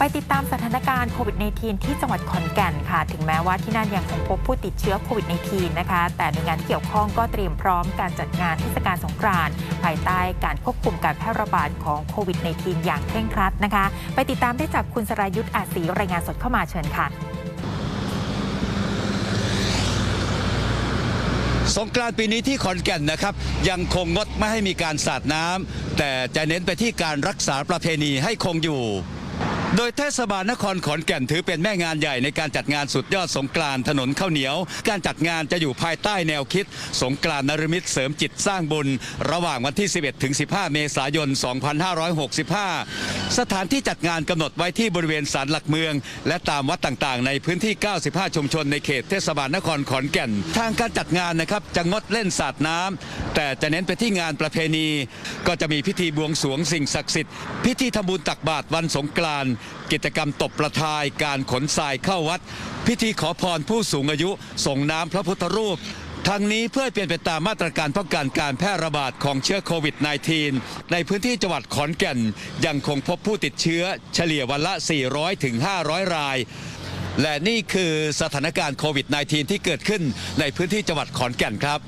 ไปติดตามสถานการณ์โควิด -19 ที่จังหวัดขอนแก่นค่ะ ถึงแม้ว่าที่นั่นยังคงพบผู้ติดเชื้อโควิด -19 นะคะ แต่หน่วยงานที่เกี่ยวข้องก็เตรียมพร้อมการจัดงานเทศกาลสงกรานต์ภายใต้การควบคุมการแพร่ระบาดของโควิด -19 อย่างเคร่งครัดนะคะ ไปติดตามได้จากคุณสรายุทธ์อาศีรายงานสดเข้ามาเชิญค่ะสงกรานต์ปีนี้ที่ขอนแก่นนะครับ ยังคงงดไม่ให้มีการสาดน้ำแต่จะเน้นไปที่การรักษาประเพณีให้คงอยู่ โดยเทศบาลนครขอนแก่นถือเป็นแม่งานใหญ่ในการจัดงานสุดยอดสงกรานต์ถนนข้าวเหนียว การจัดงานจะอยู่ภายใต้แนวคิด สงกรานต์นรมิตเสริมจิตสร้างบุญ ระหว่างวันที่ 11 ถึง 15 เมษายน 2565 สถานที่จัดงานกำหนดไว้ที่บริเวณศาลหลักเมือง และตามวัดต่างๆ ในพื้นที่ 95 ชุมชนในเขตเทศบาลนครขอนแก่น ทางการจัดงานนะครับจะงดเล่นสาดน้ำแต่จะเน้นไปที่งานประเพณี ก็จะมีพิธีบวงสรวงสิ่งศักดิ์สิทธิ์พิธีทำบุญตักบาตรวันสงกรานต์กิจกรรมตบประทายการขนทรายเข้าวัด พิธีขอพรผู้สูงอายุ ส่งน้ำพระพุทธรูปทั้งนี้เพื่อให้เป็นไปตามมาตรการป้องกันการแพร่ระบาดของเชื้อโควิด -19 ในพื้นที่จังหวัดขอนแก่น ยังคงพบผู้ติดเชื้อเฉลี่ยวันละ 400ถึง500ราย และนี่คือสถานการณ์โควิด -19 ที่เกิดขึ้นในพื้นที่จังหวัดขอนแก่นครับ